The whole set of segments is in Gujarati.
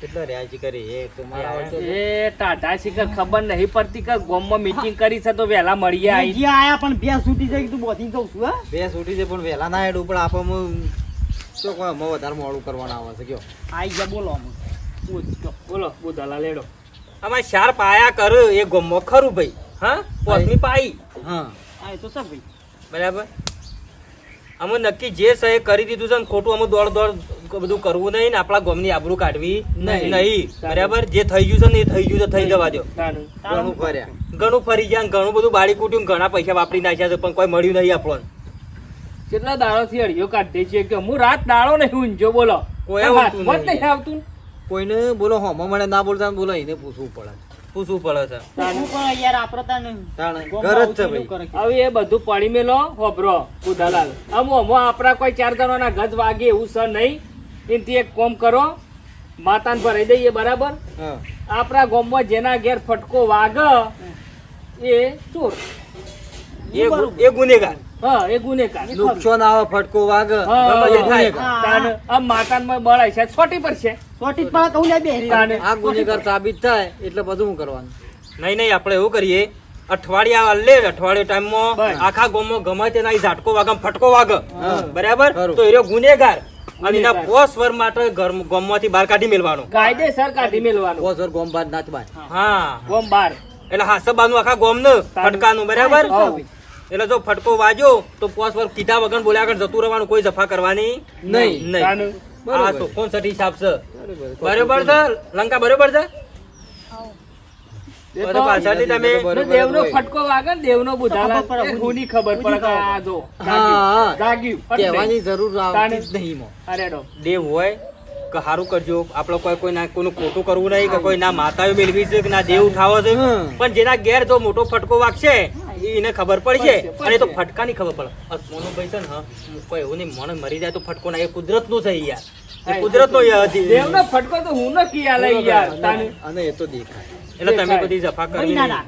કેટલો રહ્યા કરી એ તો મારા વચ્ચે તો- એ ટાટા શિખર ખબર નહીં પડતી કે ગોમમાં મીટિંગ કરી છે તો વહેલા મળીએ આઈ આયા પણ બે છૂટી જાય તું બોધી કહું છું હા. બે છૂટી જાય પણ વહેલા ના હેડું તો કોઈ અમે વધારે મોડું કરવાના આવે છે કયો. આઈ ગયા બોલો અમે બોલો બોધાલા લેડો. અમારે ચાર પાયા કર એ ગમો ખરું ભાઈ હા? પોતની પાઈ. હા. આ તો સર ભાઈ. બરાબર? અમે નક્કી જે સહે એ કરી દીધું છે ને ખોટું અમે દોડ દોડ બધું કરવું નહીં ને આપણા ગોમની આબરૂ કાઢવી નહીં. નહીં. બરાબર? જે થઈ ગયું છે ને એ થઈ ગયું છે થઈ જવા દો. ઘણું ફર્યા. ઘણું ફરી ગયા ને ઘણું બધું બાળી કૂટ્યું ને ઘણા પૈસા વાપરી નાખ્યા છે પણ કોઈ મળ્યું નહીં આપણને. કેટલા દાડો થી અડિયો કાઢી છે કે હું રાત દાડો નહીં ઊંઝો બોલો. કોઈ આવતું નહીં. નહીં આવતું. કોઈને બોલો હોમો મને ના બોલતા બોલો એને પૂછવું પડે. પૂછવું પડે છે. પણ યાર હવે એ બધું પડી મેલો હોભરો દલાલ અમો અમો આપણા કોઈ ચાર જણાના ગજ વાગે એવું છે નહીં. એનથી એક કોમ કરો માતાને ભરાઈ દઈએ બરાબર? આપણા ગામમાં જેના ઘેર ફટકો વાગ એ ચોર. એ એ ગુનેગાર. હા એ ગુનેગાર. નુકસાન આવે ફટકો વાગ. હા, ગમે તે હા, થાય. હા. તાન આમ માતાનમાં બળાય છે. છોટી પર છે. સોટી જ કહું ને બેહરી આ ગુનેગાર સાબિત થાય એટલે બધું હું કરવાનું. નહીં નહીં આપણે એવું કરીએ. અઠવાડિયા લે અઠવાડિયા ટાઈમમાં આખા ગામમાં ગમે તેના ઈ ઝાટકો વાગે ફટકો વાગે. બરાબર. તો ગુનેગાર. અને એના પોસ વર માટે ઘર ગામમાંથી બહાર કાઢી મેળવાનો કાયદેસર કાઢી મેળવાનો પોસ વર ગોમ નાચ બાદ હા. ગોમ બાર એટલે હાસબાનું આખા ગામનું ફટકાનું બરાબર. એટલે જો ફટકો વાગ્યો તો પોસ પર કીધા વગર બોલ્યા આગળ જતું રહેવાનું કોઈ જફા કરવાની નહીં. નહીં. હા તો કોણ સઠી હિસાબ છે. બરોબર. છે? લંકા બરોબર છે? દેવ હોય કે સારું કરજો. આપણે કોઈ કોઈ ના કોઈનું ખોટું કરવું નહીં કે કોઈ ના માતાઓ મેળવી છે કે ના દેવ ઉઠાવો છે. પણ જેના ઘેર જો મોટો ફટકો વાગશે એને ખબર પડશે. અને તો. ફટકાની ખબર પડે. આ મોનો ભાઈ છે ને કોઈ એવું નહીં મોણસ મરી જાય તો ફટકો ના એ કુદરતનું છે યાર. એ કુદરત નો દેવનો ફટકો તો હું ન કી આલે યાર અને એ તો દેખાય. એટલે તમે બધી જફા કરી મહિના.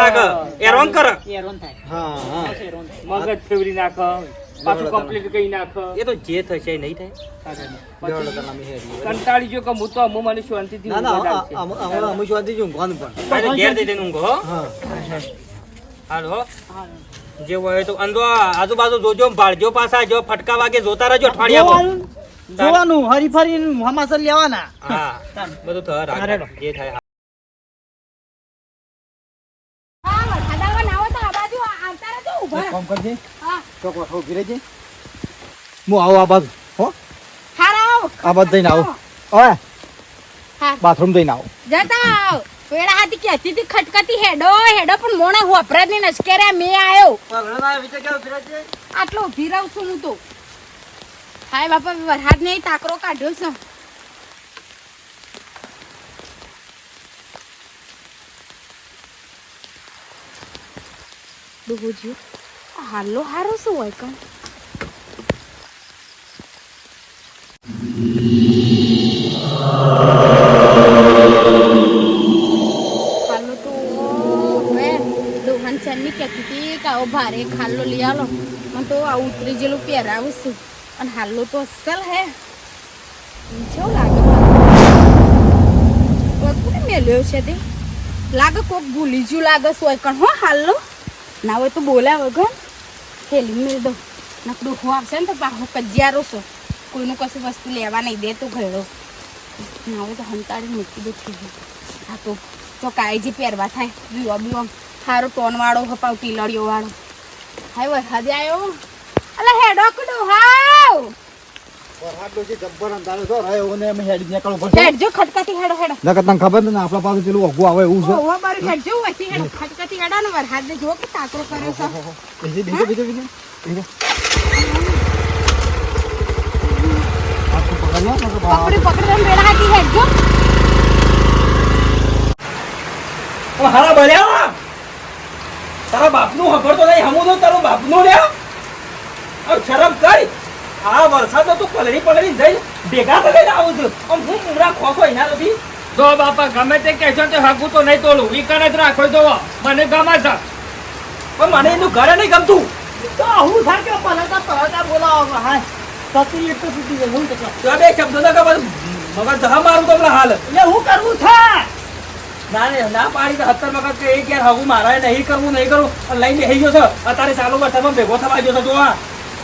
નાખ. એરોન કર. એરોન થાય. હા હા. મગજ ફેવરી નાખ. પાછું કમ્પ્લીટ કરી નાખ. એ તો જે થશે એ નહીં થાય. કંટાળી જો કે હું તો અમુ મને શાંતિથી ના ના ઊંઘવા આ- જ આવશે. આ- અમે અમે શાંતિ જ ઊંઘવાનું પણ. ઘેર જઈ જઈને ઊંઘો હાલો. જે હોય તો અંદો આજુબાજુ જોજો ભાળજો પાછા જો ફટકા વાગે જોતા રહેજો અઠવાડિયામાં. જોવાનું જોવાનું હરી ફરી હમાસર લેવાના. હા બધું થવા હા, રાખો રેડો. જે થાય હા, વરસાદ આવે ને આવે તો આ બાજુ આવતા રહેજો, ઊભા રહો. કામ કરજે. હા, ચોક વાળો ઊભી રહેજે હું આવું આ બાજુ હો? આ બાજુ જઈને આવું. ઓય બાથરૂમ જઈને આવું. જતા આવો. પેલા હાથી કહેતી હતી ખટખટી હેડો હેડો પણ મોણા હોભરા ની નસકેરે મેં આયો. આટલો ઊભી રહું છું હું તો. હાય બાપા વરસાદ ને તાકરો કાઢ્યો છે. આ હાલો હારો શું હોય કણ ખાલો તો હવે દોહન ચન્ની કહેતી હતી કે આવો ભારે ખાલો લઈ આવો મને તો આ ઉતરી જેલું પહેરાવું છું. અને હાલો તો અસલ હે. કેવું લાગે? મેલ્યો છે તે. લાગે કોક ભૂલી જ્યું લાગે સોય કણ, હો, હાલો. ના હોય તો બોલ્યા વગર. થેલી મેળ દો નકડું હું આવશે ને તો પાછો કજિયારો છો. કોઈનું કશું વસ્તુ લેવા નહીં દે તો ઘેડો હોય તો હંતાડી મૂકી દો થઈ હા તો તો કાળજી પહેરવા થાય. બીઓ બીઓ સારો ટોનવાળો હપાવ ટીલડીઓ વાળો. હાય, વરસાદ આવ્યો અલા, હેડો કડો, હાવ! વરસાદનો બાપ જબ્બર અંધારો છો રહ્યો ને ખબર ને ને ને તારા હભરતો નહીં હમું તો તારું બાપનું લે આ શરમ કરી. આ વરસાદ તો પલળી પલળી જઈ ભેગા થઈને આવું છું. આમ હું ઉમરા ખોખો એના લગી. જો બાપા ગમે તે કહેશો તે હગું તો નહીં તોડું વિકાર જ રાખો જો મને ગમે છે. પણ મને એનું ઘરે નહીં ગમતું. તો હું થાય કે પલટા પલટા બોલાવો. હા સતી એક તો સુધી હું તો બે શબ્દો ના ખબર જહા મારું હાલ. એટલે હું કરવું થાય? ના ના પાડી તો હત્તર વખત કે એક યાર હગું મારે નહીં કરવું નહીં કરવું લઈને બેસી ગયો છે. અત્યારે ચાલુ વર્ષમાં ભેગો થવા ગયો છે જો આ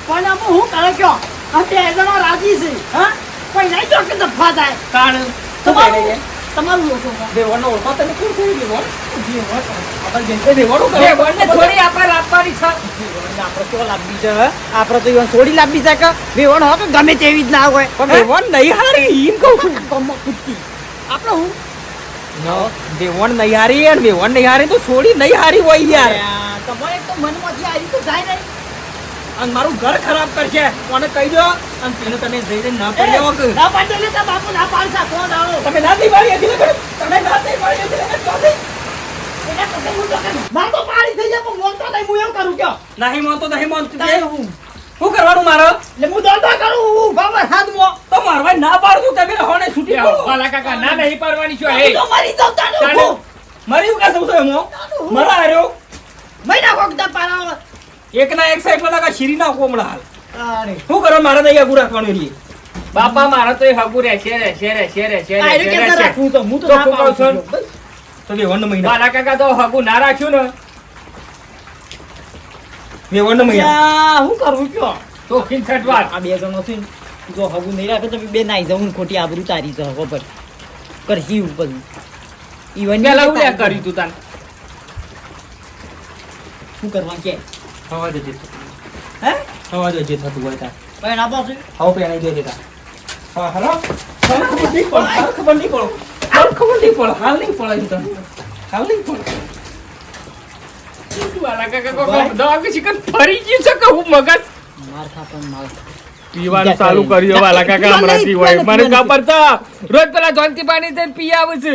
પણ આમ હું કરે કયો? આ બે જણા રાજી છે હા? કોઈ નહીં જો કે દફા થાય. કાણ શું તમારું લોકો દેવણનો ઓળખો તને કોણ કહ્યું દેવણ આપણે જેમ કે દેવણ બે બોલને થોડી આપણે લાવવાની છે. આપણે કેવો લાંબી છે હે? આપણે તો ઈવન છોડી લાંબી છે કે વેવણ હોય કે ગમે તેવી જ ના હોય. પણ દેવણ નહીં હારી એમ કહું છું. આપડે આપણે હું? દેવણ નહીં હારી વેવણ નહીં હારી તો છોડી નહીં હારી હોય યાર. યાર, તમારે તો મનમાંથી આવી તો જાય નહીં. અને મારું ઘર ખરાબ કરશે. કોને કહી દો? અને પેલું તમે જઈને ના પડી આવો કે ના પાડે એટલે તારા બાપુ ના પાડશે કોણ આવો તમે ના થઈ પાડી એટલે તમે ના થઈ પાડી ને તો. એટલે તો. ના પાડી થઈ જાય પણ મોનતો નહીં હું એમ કરું કયો? નહીં માનતો નહીં માનતો હું? શું કરવાનું મારો? એટલે હું દોડતા કરું હું બાબા હાથ મો તો મારવા ના પાડું તમે હોને છૂટી આવો વાલા કાકા ના નહીં પાડવાની છો એ. તો મરી જાવ તાનું મરી હું. કાં સૌ એમો? મારા હાર્યો મહિના કોક દા પારાવા. એક ના એક સાઈડ લાગા શીરી ના કોમડા હાલ. શું કરો મારે તો અહીંયા ગુરા રાખવાનું એલી બાપા મારા તો એ હગું રહેશે રહેશે રહેશે રહેશે. રાખવું? તો હું તો ના પાડું છું. તો વેવણ મહિના. મારા કાકા તો હગુ ના રાખ્યું ને. વેવણ મહિના. યા, હું કરું કયો? તો ખીંચટ વાત. આ બે જણો છે જો હગુ નહીં રાખે તો બે નાઈ જાઉં ખોટી આબરૂ તારી છે હગો પર કરશી ઉપર ઈવન કર્યું તું તાન? શું કરવા કે? હવા જજે હે હવા જજે થતું હોય તાર ભાઈ ના પાછું હવે પેલા દે દેતા હા હલો ખબર નહીં પડે હાલ ખબર નહીં પડે હાલ ખબર નહીં પડે હાલ નહીં પડે એમ હાલ નહીં પડે વાલા કાકા કોક દવા કે શિકન ફરી ગયું છે કે હું મગજ માર પણ માર પીવાનું ચાલુ કર્યો વાલા કાકા હમણાંથી હોય મને ખબર તો રોજ પેલા જોનતી પાણી પી આવે છે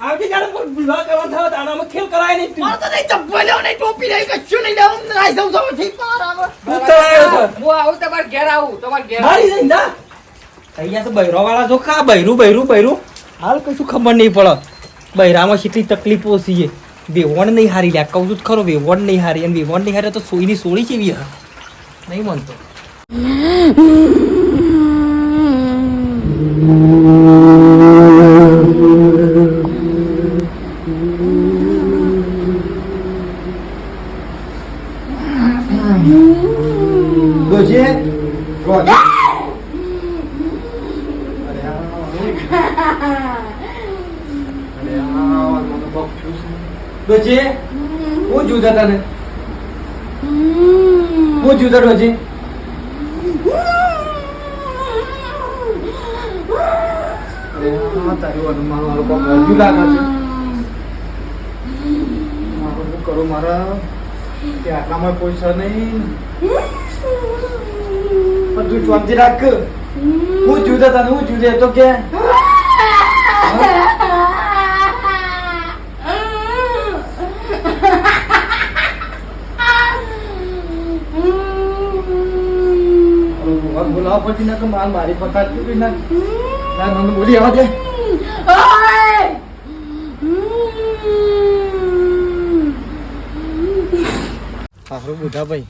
વાતો દે એ ઈ દવાઓ સચ્ચી ઈ દવાઓ તો બધા નહીં આવતીકાલે કોઈ વિવાહ કરવા થાવ તાણામાં ખેલ કરાય નહીં તું. તો નહીં ચપ્પલ્યો નહીં ટોપી નહીં કશું નહીં લેવું. નાઈ જાઉં તો ઠીક પાર આવે તું ચલાયો છે. હું આવું તમારે ઘેર આવું તમારે ઘેર મારી જઈને જા અહીંયા તો બૈરો વાળા જો બૈરું બૈરું બૈરું. હાલ કશું ખબર નહીં પડે. બૈરામાં કેટલી તકલીફો છે વેવણ નહીં હારી લ્યા કહું છું ખરો વેવણ નહીં હારી. અને વેવણ નહીં હારે તો સોયની સોળી કેવી હા? નહીં માનતો ડોશી ડોશી. અરે આ મને બહુ થયું છે. ડોશી, હું જુદા તને? હું જુદા રોજી તારી વાત મારો મારો હજુ લાગે છે. મારું શું કરું મારા? કે આટલામાં કોઈ છે નહીં. પણ તું શાંતિ રાખ. હું જુદા તને હું જુદે. તો કે. બોલાવવા પડતી ના તો માર મારી પતા તૂટી ના તાર મને બોલી આવા દે સારું બુઢા ભાઈ.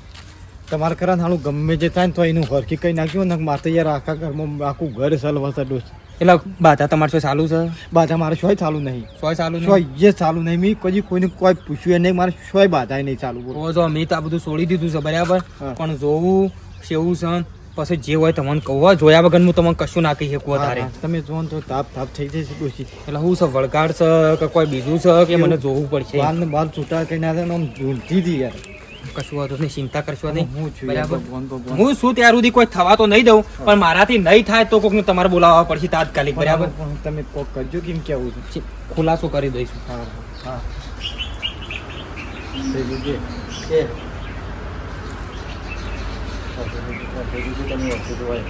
તમારે ખરા નાનું ગમે જે થાય ને તો એનું હરખી કઈ નાખ્યું ને મારે તો યાર આખા ઘરમાં આખું ઘર સલવા ડોસ એટલે બાધા તમારે શું ચાલુ છે? બાધા મારે શોય ચાલુ નહીં. શોય ચાલુ શોય જે ચાલુ નહીં. મેં કદી કોઈને કોઈ પૂછ્યું નહીં મારે શોય બાધા નહીં ચાલુ બોલો. જો મેં તો આ બધું છોડી દીધું છે બરાબર? પણ જોવું સેવું છે પછી જે હોય તમને કહું જોયા વગર હું તમને કશું ના કહી શકું તારે તમે જોવો તો તાપ તાપ થઈ જશે ડોસી એટલે હું છે વળગાડ છે કે કોઈ બીજું છે કે મને જોવું પડશે? બાલ ને બાલ છૂટા કરીને નાખે ને આમ ઝૂલતી હતી યાર. કશું વાતો નહીં ચિંતા કરશો નહીં. હું છું બરાબર? હું શું ત્યાર સુધી કોઈ થવા તો નહીં દઉં પણ મારાથી નહીં થાય તો કોકને તમારે બોલાવવા પડશે તાત્કાલિક બરાબર? તમે કોક કરજો કેમ કેવું છે? ખુલાસો કરી દઈશું. હા હા. થઈ ગયું છે. એ.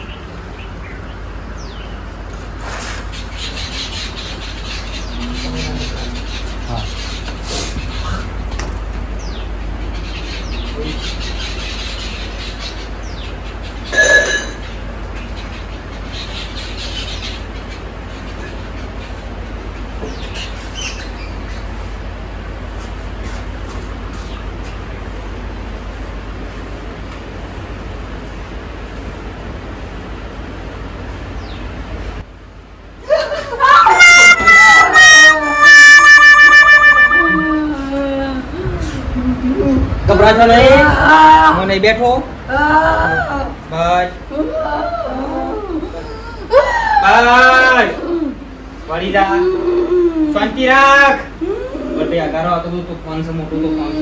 થઈ છે નહીં? હું નહીં બેઠો? બસ. બસ. વળી જા. શાંતિ રાખ. બટે અગારો હતો તો ફોન છે મોટું તો ફોન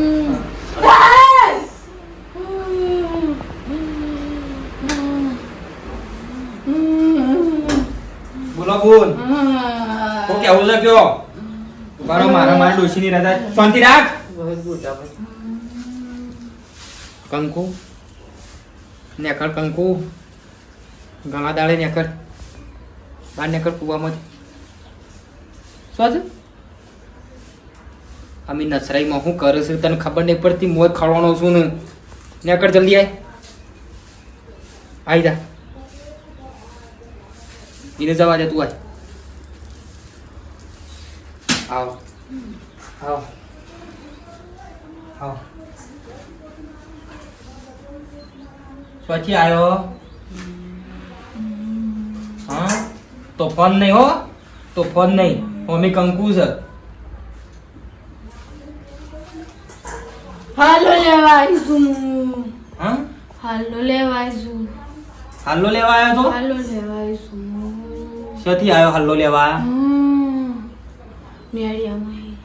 બોલો બોલ. તો કેવું છે કયો? મારા મારા ડોશી ની રજા. શાંતિ રાખ. કંકુ. નેકર કંકુ. ગળા દાડે નેકર. બાર નેકર કુવામાં શું છે? અમે નસરાઈમાં શું કરે છે? તને ખબર નહીં પડતી મોત ખાવાનો છું ને. નેકર, જલ્દી આય. આઈ જા. એને જવા દે, તું આય. આવ. આવ. આવ. સ્વચ્છી આવ્યો હા? તો ફોન નહીં હો. તો ફોન નહીં. મમ્મી કંકુ છે. હાલો લેવા હા. હાલો લેવા હાલ્લો લેવા આવ્યો તો હાલો લેવા શેથી આવ્યો હાલો લેવા? નેડિયામાં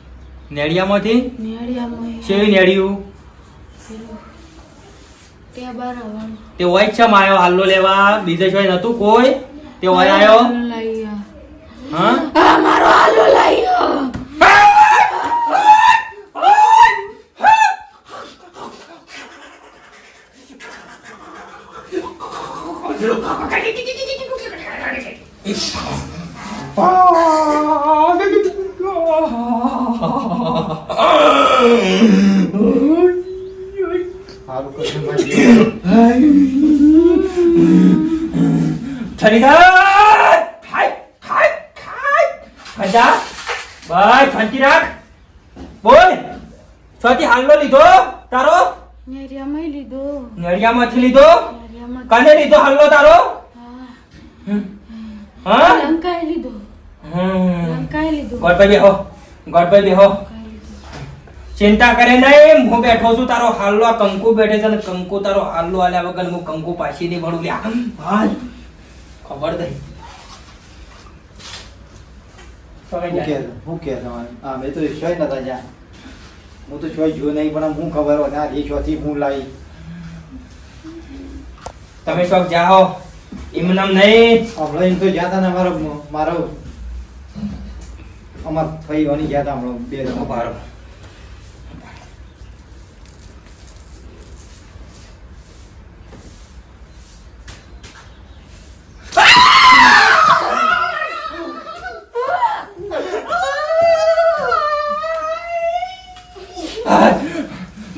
નેડિયામાંથી નેડિયામાં શેવી નેડિયું તે બરાબર. તે ઓય છે આવ્યો હાલ્લો લેવા બીજે શોય નતું કોઈ? તે ઓય આવ્યો હા? મારો હાલો મેળિયામાં લીધો. નડિયામાંથી લીધો? કને લીધો હલ્લો તારો? હા. હા? લંકાએ લીધો. લંકાએ લીધો. ગોડભાઈ બેહો. ગોડભાઈ બેહો. ચિંતા કરે નહીં હું બેઠો છું તારો હાલ્લો આ કંકુ બેઠે છે ને કંકુ તારો હાલ્લો આલ્યા વગર હું કંકુ પાછી નહીં ભણું. લ્યા હાલ ખબર નહીં. હું કે હું કે તમારે? હા મેં તો શોય નતા જા હું તો શોય જોયું નહીં પણ હું ખબર હોય આ એ શોથી હું લાવી તમે શોખ જાઓ. એમનામ નહીં. હમણાં એમ તો ગયા હતા ને અમારો મારો અમાર ભાઈ વાની ગયા હતા હમણાં બે જણો. ઊભા રહો.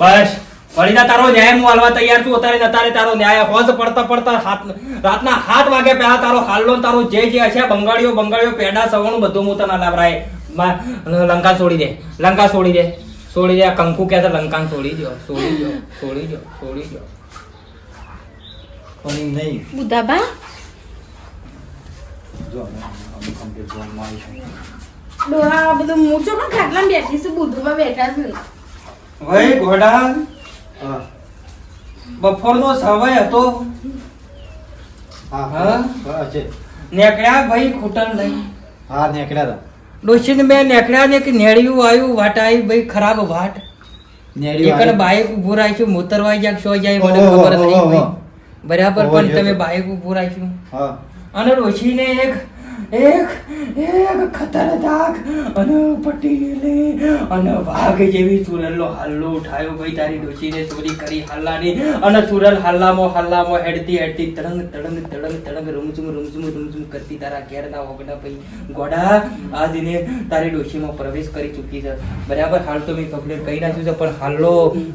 બસ. વળીના તારો ન્યાય હું હાલવા તૈયાર છું. અત્યારે અત્યારે તારો ન્યાય હોજ પડતા પડતા હાથ રાતના હાથ વાગે પહેલા તારો હાલ્લો તારો જે જે હશે બંગાળીઓ બંગાળીઓ પેડા સવણું બધું હું તને લાવરાય. મા- લંકા છોડી દે. લંકા છોડી દે. છોડી દે. કંકુ કે લંકા છોડી દો છોડી દો છોડી દો છોડી દો પણ નહીં. બુધાબા જો અમે અમે complete આવી છું. ડોહા બધું મૂચો પણ ખાટલા બેઠી છું. બુધમાં બેઠા છે ભાઈ ઘોડા હા. બફોરનો સમય હતો. નેકળ્યા ભાઈ ખૂટન લઈ હા નીકળ્યા હતા ડોશીને મેં નેકળ્યા ને કે નેળિયું આવ્યું વાટ આવી ભાઈ ખરાબ વાટ. એકને બાઈક ઊભું રાખ્યું મોતરવાઈ જાય સો જાય મને ખબર નહીં બરાબર પણ તમે બાઈક ઊભું રાખ્યું. અને ડોશીને એક એક એક ખતરનાક અને પટેલે અને વાઘ જેવી સુરલનો હલ્લો ઉઠાયો. ભાઈ તારી ડોશીને ચોરી કરી હલ્લાની અને સુરલ હલ્લામો હલ્લામો હેડતી હેડતી તડંગ તડંગ તડંગ તડંગ રૂમઝુમ રૂમઝુમ રૂમઝુમ કરતી તારા ઘેરના ઓગણા ભાઈ ગોડા. આજને તારી ડોશીમાં પ્રવેશ કરી ચૂકી છે. બરાબર? હાલ તો મેં કમ્પ્લેટ કહી નાખ્યું છે, પણ હાલો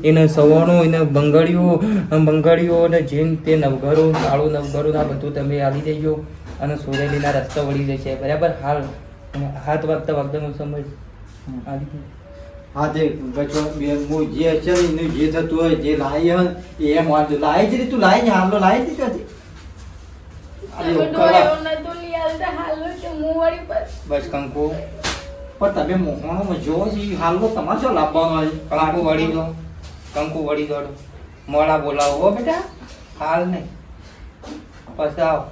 એને સવાણું, એને બંગડીઓ બંગડીઓ અને જેમ તે નવઘરો, કાળું નવઘરો, આ બધું તમે આવી દેજો. અને સુરેલીના રસ્તા વળી જશે બરાબર? હાલ. હાથ વાગતા વાગતા હું સમજ. હા તે ગચો બે હું જે છે ને એનું જે થતું હોય જે લાવી હોય એ વાંધો લાવી જ તું લાવી ને હાલો લાવી જ ક્યાંથી બસ કંકુ. પણ તમે મોહણોમાં જોવો છો એ હાલો તમારે શું લાવવાનો હોય? કંકુ વળી દો. કંકુ વળી દોડો. મોડા બોલાવો હો બેટા. હાલ નહીં પછી આવો.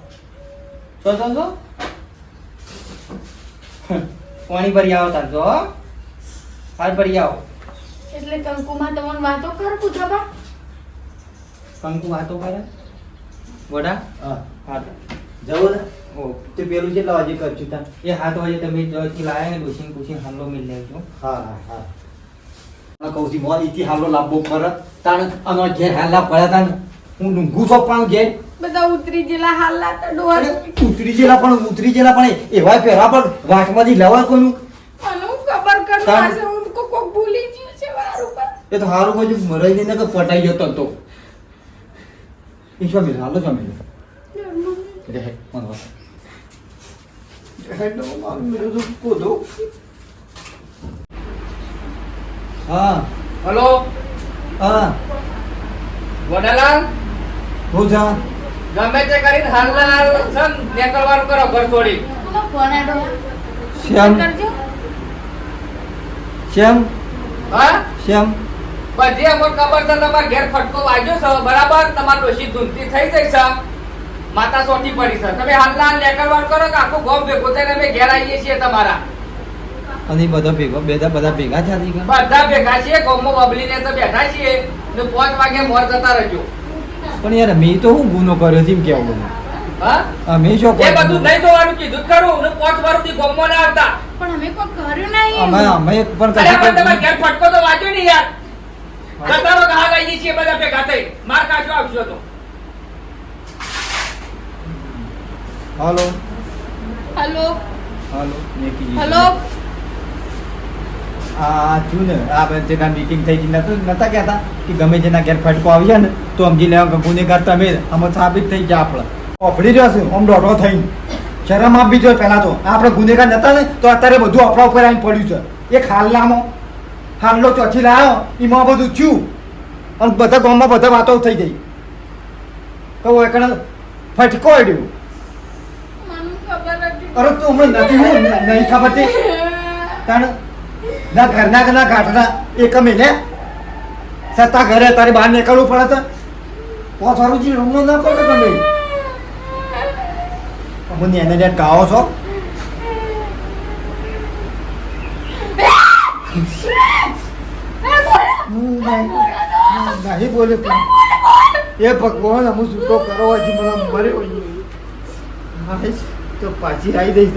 શું છો છો પાણી ભરી આવો તાર જો હો? હાલ ભરી આવો. એટલે કંકુમાં તમને વાતો કર પૂછાબા કંકુ વાતો કરે? વડા? હા. હા. જવું ને. ઓ. તે પેલું જે લાવજે કરશું તા એ હાથ વાજે તમે જોથી લાયા ને ડોસીને પૂછીને હાલો મિલ લેજો હા હા હા. હું કહું છું હાલો લાંબો કર તાણ અનો ઘેર હાલા પડ્યા તાણ હું ડુંગું છો પણ ઘેર બધા ઉતરી જેલા હાલા તો ડોર ઉતરી જેલા પણ ઉતરી જેલા પણ એવા પહેરા પણ વાટમાંથી લેવા કોનું? મને ખબર કર આજે હું કોક ભૂલી ગયું છે મારું પર એ તો હારું બાજુ મરાઈ દઈને કે પટાઈ જતો તો. ઈશ્વર મિલ હાલો શું મિલ રે હે મન વાસ હેડ મારું મેરું તો કોદો હા. હલો? હા. વડાલાલ? હું જા ગમે તે કરીને હાલના હાલ છે ને નીકળવાનું કરો ઘર છોડી. ફોન આ ડોહા શ્યામ. કરજો. શ્યામ? હા? શ્યામ? બધી અમર ખબર છે તમારા ઘેર ફટકો વાગ્યો છે બરાબર? તમારી ડોશી ધૂંધી થઈ જઈ છે. માતા સોટી પડી છે. તમે હાલના હાલ નીકળવાનું કરો કે આખું ગોમ ભેગું થઈને અમે ઘેર આવીએ છીએ તમારા? અને બધા ભેગા બધા બધા ભેગા થયા બધા ભેગા છીએ ગોમો બબલીને તો બેઠા છીએ. ને પાંચ વાગે મોર જતા રહેજો. પણ યાર મેં તો હું ગુનો કર્યો છે એમ કેવું બધું? હા? અમે શું એ બધું નહીં જોવાનું કીધું. ખરું ને પાંચ વારથી ગોમમાં ના આવતા. પણ અમે કોઈ કર્યું નહીં અમે અમે પણ અરે પણ કશું ઘેર ફટકો તો વાગ્યો નહીં યાર. જતા રહો હાલ આવીએ છીએ બધા ભેગા થઈ. માર કાચો આવશો તો. હાલો. હલો. હાલો. હલો. આ થયું ને આપણે જેના મીટિંગ થઈ ગઈ નતું નતા કહેતા કે ગમે જેના ઘેર ફટકો આવી જાય ને તો સમજી લેવા કે ગુનેગાર તમે આમાં સાબિત થઈ ગયા આપણે. ઓફડી રહ્યો છે આમ દોઢો થઈને. શરમ આપવી જોઈએ પહેલાં તો. આપણે ગુનેગાર નતા ને તો અત્યારે બધું આપણા ઉપર આવીને પડ્યું છે. એક હાલનામાં હાલનો ચોથી લાવ્યો એમાં બધું થયું. અને બધા ગામમાં બધા વાતો થઈ ગઈ. તો એક ફટકો અડ્યું. અરે તું હમણાં નથી હું નહીં ખબર તે. તાણ ના ઘરના ઘરના ના ઘાટના, એક મહિને સત્તા ઘરે તારે બહાર નીકળવું પડે તો પોત વાળું જી રૂમનો ના પડે તમે. મને એને જ્યાં કાવો છો. નહીં બોલે એ ભગવાન અમુક છૂટો કરો, હજી મને મરે હા તો પાછી આવી દઈશ